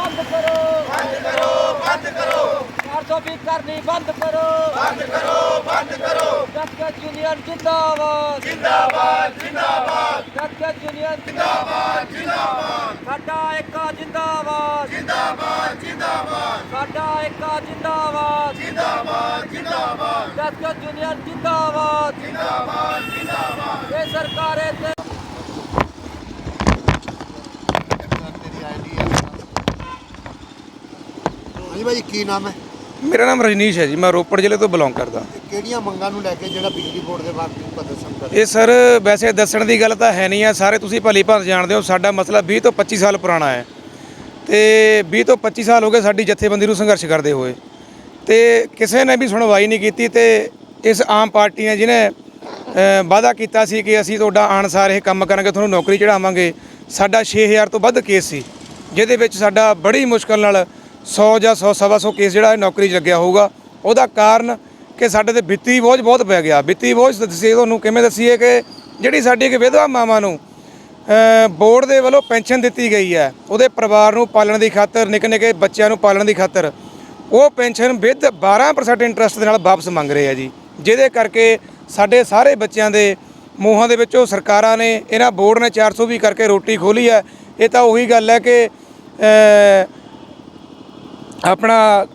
ਬੰਦ ਕਰੋ। ਬੰਦ ਕਰੋ ਬੰਦ ਕਰੋ। 420 ਕਰਨੀ ਬੰਦ ਕਰੋ। ਬੰਦ ਕਰੋ ਬੰਦ ਕਰੋ। ਜੱਟਕ ਯੂਨੀਅਨ ਜਿੰਦਾਬਾਦ। ਜਿੰਦਾਬਾਦ ਜਿੰਦਾਬਾਦ। ਜੱਟਕ ਯੂਨੀਅਨ ਜਿੰਦਾਬਾਦ ਜਿੰਦਾਬਾਦ। ਸਾਡਾ ਏਕਾ ਜਿੰਦਾਬਾਦ। ਜਿੰਦਾਬਾਦ ਜਿੰਦਾਬਾਦ। ਸਾਡਾ ਏਕਾ ਜਿੰਦਾਬਾਦ। ਜਿੰਦਾਬਾਦ ਜਿੰਦਾਬਾਦ। ਜੱਟਕ ਯੂਨੀਅਨ ਜਿੰਦਾਬਾਦ। ਜਿੰਦਾਬਾਦ ਜਿੰਦਾਬਾਦ। ਇਹ ਸਰਕਾਰੇ ਤੇ ਹਾਂਜੀ ਭਾਈ ਕੀ ਨਾਮ ਹੈ? ਮੇਰਾ ਨਾਮ ਰਜਨੀਸ਼ ਹੈ ਜੀ ਮੈਂ ਰੋਪੜ ਜ਼ਿਲ੍ਹੇ ਤੋਂ ਬਿਲੋਂਗ ਕਰਦਾ। ਤੇ ਕਿਹੜੀਆਂ ਮੰਗਾਂ ਨੂੰ ਲੈ ਕੇ ਜਿਹੜਾ ਬਿਜਲੀ ਬੋਰਡ ਦੇ ਬਾਅਦ ਪ੍ਰਦਰਸ਼ਨ ਕਰ ਇਹ ਸਰ ਵੈਸੇ ਦੱਸਣ ਦੀ ਗੱਲ ਤਾਂ ਹੈ ਨਹੀਂ ਆ ਸਾਰੇ ਤੁਸੀਂ ਭਲੀ ਭਾਂਤ ਜਾਣਦੇ ਹੋ ਸਾਡਾ ਮਸਲਾ 20 ਤੋਂ 25 ਸਾਲ ਪੁਰਾਣਾ ਹੈ। ਤੇ 20 ਤੋਂ 25 ਸਾਲ ਹੋ ਗਏ ਸਾਡੀ ਜਥੇਬੰਦੀ ਨੂੰ ਸੰਘਰਸ਼ ਕਰਦੇ ਹੋਏ। ਤੇ ਕਿਸੇ ਨੇ ਵੀ ਸੁਣਵਾਈ ਨਹੀਂ ਕੀਤੀ ਤੇ ਇਸ ਆਮ ਪਾਰਟੀ ਨੇ ਜਿਹਨੇ ਵਾਅਦਾ ਕੀਤਾ ਸੀ ਕਿ ਅਸੀਂ ਤੁਹਾਡਾ ਆਨਸਾਰ ਇਹ ਕੰਮ ਕਰਾਂਗੇ ਤੁਹਾਨੂੰ ਨੌਕਰੀ ਚੜਾਵਾਂਗੇ ਸਾਡਾ 6000 ਤੋਂ ਵੱਧ ਕੇਸ ਸੀ ਜਿਹਦੇ ਵਿੱਚ ਸਾਡਾ ਬੜੀ ਮੁਸ਼ਕਲ ਨਾਲ 100 ਜਾਂ 100 ਸਵਾ 100 ਕੇਸ ਜਿਹੜਾ ਇਹ ਨੌਕਰੀ 'ਚ ਲੱਗਿਆ ਹੋਊਗਾ। ਉਹਦਾ ਕਾਰਨ ਕਿ ਸਾਡੇ ਤੇ ਵਿੱਤੀ ਬੋਝ ਬਹੁਤ ਪੈ ਗਿਆ। ਵਿੱਤੀ ਬੋਝ ਦੱਸੀਏ ਤੁਹਾਨੂੰ, ਕਿਵੇਂ ਦੱਸੀਏ ਕਿ ਜਿਹੜੀ ਸਾਡੀ ਇੱਕ ਵਿਧਵਾ ਮਾਵਾਂ ਨੂੰ ਬੋਰਡ ਦੇ ਵੱਲੋਂ ਪੈਨਸ਼ਨ ਦਿੱਤੀ ਗਈ ਹੈ, ਉਹਦੇ ਪਰਿਵਾਰ ਨੂੰ ਪਾਲਣ ਦੀ ਖਾਤਰ ਨਿੱਕੇ ਨਿੱਕੇ ਬੱਚਿਆਂ ਨੂੰ ਪਾਲਣ ਦੀ ਖਾਤਰ, ਉਹ ਪੈਨਸ਼ਨ ਵਿਦ 12% ਇੰਟਰਸਟ ਦੇ ਨਾਲ ਵਾਪਸ ਮੰਗ ਰਹੇ ਆ ਜੀ। ਜਿਹਦੇ ਕਰਕੇ ਸਾਡੇ ਸਾਰੇ ਬੱਚਿਆਂ ਦੇ ਮੂੰਹਾਂ ਦੇ ਵਿੱਚੋਂ ਸਰਕਾਰਾਂ ਨੇ, ਇਹਨਾਂ ਬੋਰਡ ਨੇ 420 ਕਰਕੇ ਰੋਟੀ ਖੋਲੀ ਹੈ। ਇਹ ਤਾਂ ਉਹੀ ਗੱਲ ਹੈ ਕਿ ਆਪਣਾ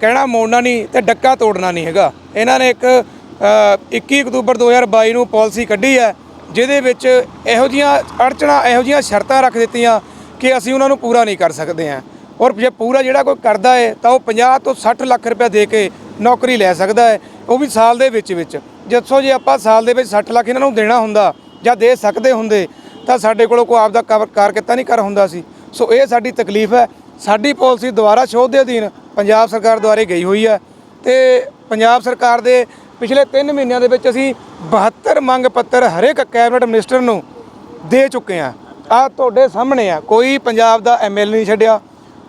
ਕਹਿਣਾ ਮੋੜਨਾ ਨਹੀਂ ਤੇ ਡੱਕਾ ਤੋੜਨਾ ਨਹੀਂ ਹੈਗਾ। ਇਹਨਾਂ ਨੇ ਇੱਕ ਅ, 21 ਅਕਤੂਬਰ 2022 ਨੂੰ ਪਾਲਿਸੀ ਕੱਢੀ ਹੈ ਜਿਹਦੇ ਵਿੱਚ ਇਹੋ ਜੀਆਂ ਅੜਚਣਾ ਇਹੋ ਜੀਆਂ ਸ਼ਰਤਾਂ ਰੱਖ ਦਿੱਤੀਆਂ ਕਿ ਅਸੀਂ ਉਹਨਾਂ ਨੂੰ ਪੂਰਾ ਨਹੀਂ ਕਰ ਸਕਦੇ ਹਾਂ। ਔਰ ਜੇ ਪੂਰਾ ਜਿਹੜਾ ਕੋਈ ਕਰਦਾ ਹੈ ਤਾਂ ਉਹ 50 ਤੋਂ 60 ਲੱਖ ਰੁਪਏ ਦੇ ਕੇ ਨੌਕਰੀ ਲੈ ਸਕਦਾ ਹੈ ਉਹ ਵੀ ਸਾਲ ਦੇ ਵਿੱਚ ਵਿੱਚ। ਜਿੱਥੋਂ ਜੇ ਆਪਾਂ ਸਾਲ ਦੇ ਵਿੱਚ 60 ਲੱਖ ਇਹਨਾਂ ਨੂੰ ਦੇਣਾ ਹੁੰਦਾ ਜਾਂ ਦੇ ਸਕਦੇ ਹੁੰਦੇ ਤਾਂ ਸਾਡੇ ਕੋਲੋਂ ਕੋਈ ਆਪਦਾ ਕਵਰ ਕਾਰ ਕੀਤਾ ਨਹੀਂ ਕਰ ਹੁੰਦਾ ਸੀ। ਸੋ ਇਹ ਸਾਡੀ ਤਕਲੀਫ ਹੈ ਸਾਡੀ ਪਾਲਿਸੀ ਦੁਆਰਾ ਸ਼ੋਧ ਦੇ ਅਧੀਨ ਪੰਜਾਬ ਸਰਕਾਰ ਦੁਆਰੇ ਗਈ ਹੋਈ ਹੈ ਤੇ ਪੰਜਾਬ ਸਰਕਾਰ ਦੇ ਪਿਛਲੇ 3 ਮਹੀਨਿਆਂ ਦੇ ਵਿੱਚ ਅਸੀਂ 72 ਮੰਗ ਪੱਤਰ ਹਰੇਕ ਕੈਬਨਿਟ ਮਿਨਿਸਟਰ ਨੂੰ ਦੇ ਚੁੱਕੇ ਆ ਆ ਤੁਹਾਡੇ ਸਾਹਮਣੇ ਆ। ਕੋਈ ਪੰਜਾਬ ਦਾ ਐਮਐਲ ਨਹੀਂ ਛੱਡਿਆ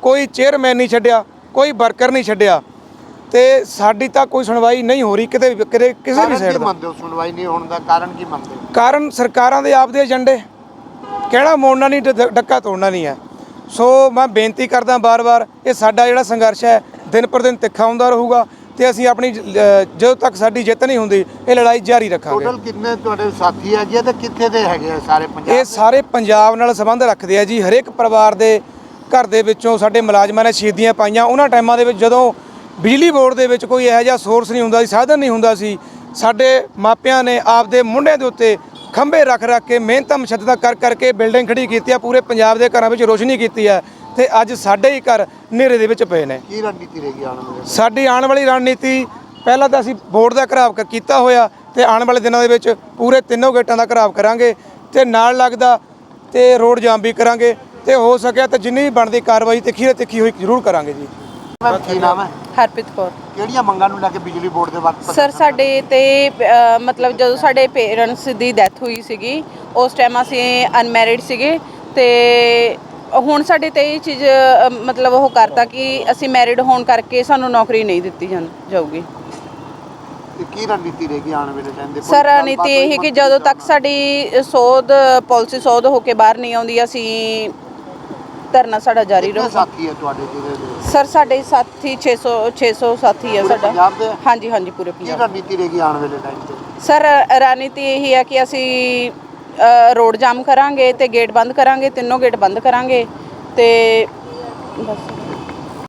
ਕੋਈ ਚੇਅਰਮੈਨ ਨਹੀਂ ਛੱਡਿਆ ਕੋਈ ਵਰਕਰ ਨਹੀਂ ਛੱਡਿਆ ਤੇ ਸਾਡੀ ਤਾਂ ਕੋਈ ਸੁਣਵਾਈ ਨਹੀਂ ਹੋ ਰਹੀ ਕਿਤੇ ਵੀ- ਕਿਤੇ ਕਿਸੇ ਵੀ ਸਾਈਡ ਦਾ ਮੰਨਦੇ ਹੋ ਸੁਣਵਾਈ ਨਹੀਂ ਹੋਣ ਦਾ? ਕਾਰਨ ਕੀ ਮੰਨਦੇ ਕਾਰਨ ਸਰਕਾਰਾਂ ਦੇ ਆਪਦੇ ਏਜੰਡੇ। ਕਹਿਣਾ ਮੋੜਨਾ ਨਹੀਂ ਡੱਕਾ ਤੋੜਨਾ ਨਹੀਂ ਹੈ। ਸੋ ਮੈਂ ਬੇਨਤੀ ਕਰਦਾ ਬਾਰ-ਬਾਰ ਇਹ ਸਾਡਾ ਜਿਹੜਾ ਸੰਘਰਸ਼ ਹੈ ਦਿਨ ਪਰ ਦਿਨ ਤਿੱਖਾ ਹੁੰਦਾ ਰਹੂਗਾ ਤੇ ਅਸੀਂ ਆਪਣੀ ਜਦੋਂ ਤੱਕ ਸਾਡੀ ਜਿੱਤ ਨਹੀਂ ਹੁੰਦੀ ਇਹ ਲੜਾਈ ਜਾਰੀ ਰੱਖਾਂਗੇ। ਟੋਟਲ ਕਿੰਨੇ ਤੁਹਾਡੇ ਸਾਥੀ ਹੈਗੇ ਆ ਤੇ ਕਿੱਥੇ ਦੇ ਹੈਗੇ ਆ ਸਾਰੇ ਪੰਜਾਬ ਇਹ ਸਾਰੇ ਪੰਜਾਬ ਨਾਲ ਸੰਬੰਧ ਰੱਖਦੇ ਆ ਜੀ ਹਰੇਕ ਪਰਿਵਾਰ ਦੇ ਘਰ ਦੇ ਵਿੱਚੋਂ ਸਾਡੇ ਮੁਲਾਜ਼ਮਾਂ ਨੇ ਸ਼ਹੀਦੀਆਂ ਪਾਈਆਂ। ਉਹਨਾਂ ਟਾਈਮਾਂ ਦੇ ਵਿੱਚ ਜਦੋਂ ਬਿਜਲੀ ਬੋਰਡ ਦੇ ਵਿੱਚ ਕੋਈ ਇਹੋ ਜਿਹਾ ਸੋਰਸ ਨਹੀਂ ਹੁੰਦਾ ਸੀ ਸਾਧਨ ਨਹੀਂ ਹੁੰਦਾ ਸੀ ਸਾਡੇ ਮਾਪਿਆਂ ਨੇ ਆਪਦੇ ਮੁੰਡਿਆਂ ਦੇ ਉੱਤੇ ਖੰਭੇ ਰੱਖ ਰੱਖ ਕੇ ਮਿਹਨਤਾਂ ਮਸ਼ੱਦਤਾਂ ਕਰ ਕਰਕੇ ਬਿਲਡਿੰਗ ਖੜੀ ਕੀਤੀ ਆ ਪੂਰੇ ਪੰਜਾਬ ਦੇ ਘਰਾਂ ਵਿੱਚ ਰੋਸ਼ਨੀ ਕੀਤੀ ਆ ਤੇ ਅੱਜ ਸਾਡੇ ਹੀ ਘਰ ਹਨੇਰੇ ਦੇ ਵਿੱਚ ਪਏ ਨੇ। ਕੀ ਰਣਨੀਤੀ ਰਹੇਗੀ ਆਉਣ ਵਾਲੇ ਸਾਡੀ ਆਉਣ ਵਾਲੀ ਰਣਨੀਤੀ ਪਹਿਲਾਂ ਤਾਂ ਅਸੀਂ ਬੋਰਡ ਦਾ ਘਰਾਵ ਕੀਤਾ ਹੋਇਆ ਤੇ ਆਉਣ ਵਾਲੇ ਦਿਨਾਂ ਦੇ ਵਿੱਚ ਪੂਰੇ ਤਿੰਨੋਂ ਗੇਟਾਂ ਦਾ ਘਰਾਵ ਕਰਾਂਗੇ ਤੇ ਨਾਲ ਲੱਗਦਾ ਤੇ ਰੋਡ ਜਾਮ ਵੀ ਕਰਾਂਗੇ ਤੇ ਹੋ ਸਕਿਆ ਤਾਂ ਜਿੰਨੀ ਵੀ ਬਣਦੀ ਕਾਰਵਾਈ ਤਿੱਖੀ ਤੇ ਤਿੱਖੀ ਹੋਈ ਜ਼ਰੂਰ ਕਰਾਂਗੇ ਜੀ। ਕੀ ਨਾਮ ਹੈ? ਹਰਪ੍ਰੀਤ ਕੌਰ। ਕਿਹੜੀਆਂ ਮੰਗਾਂ ਨੂੰ ਲੈ ਕੇ ਬਿਜਲੀ ਬੋਰਡ ਦੇ ਬਾਅਦ ਸਰ ਸਾਡੇ ਤੇ ਅ, ਮਤਲਬ ਜਦੋਂ ਸਾਡੇ ਪੇਰੈਂਟਸ ਦੀ ਡੈਥ ਹੋਈ ਸੀਗੀ ਉਸ ਟਾਈਮ ਅਸੀਂ ਅਨਮੈਰਿਡ ਸੀਗੇ ਤੇ ਹੁਣ ਸਾਡੇ ਤੇ ਇਹ ਚੀਜ਼ ਅ, ਮਤਲਬ ਉਹ ਕਰਤਾ ਕਿ ਅਸੀਂ ਮੈਰਿਡ ਹੋਣ ਕਰਕੇ ਸਾਨੂੰ ਨੌਕਰੀ ਨਹੀਂ ਦਿੱਤੀ ਜਾਣ ਜਾਊਗੀ। ਤੇ ਕੀ ਰਣਨੀਤੀ ਰਹੇਗੀ ਆਉਣ ਵਾਲੇ ਟਾਈਮ ਦੇ ਸਰ ਨੀਤੀ ਇਹ ਹੈ ਕਿ ਜਦੋਂ ਤੱਕ ਸਾਡੀ ਸੋਧ ਪਾਲਿਸੀ ਸੋਧ ਹੋ ਕੇ ਬਾਹਰ ਨਹੀਂ ਆਉਂਦੀ ਅਸੀਂ ਧਰਨਾ ਸਾਡਾ ਜਾਰੀ ਕਿੰਨੇ ਰਹੂਗਾ ਸਾਥੀ ਹੈ ਤੁਹਾਡੇ ਜਿਹੜੇ ਦੇ? ਸਰ ਸਾਡੇ ਸਾਥੀ 600 600 ਸਾਥੀ ਹੈ ਪੂਰੇ ਸਾਡਾ। ਪੰਜਾਬ ਦੇ? ਹਾਂਜੀ ਹਾਂਜੀ ਪੂਰੇ ਕੀ ਪੰਜਾਬ ਰਣਨੀਤੀ ਰਹੇਗੀ ਆਉਣ ਵਾਲੇ ਟਾਈਮ ਤੇ? ਸਰ ਰਣਨੀਤੀ ਇਹ ਹੈ ਕਿ ਅਸੀਂ ਅ, ਰੋਡ ਜਾਮ ਕਰਾਂਗੇ ਤੇ ਗੇਟ ਬੰਦ ਕਰਾਂਗੇ ਤਿੰਨੋਂ ਗੇਟ ਬੰਦ ਕਰਾਂਗੇ ਤੇ ਬਸ।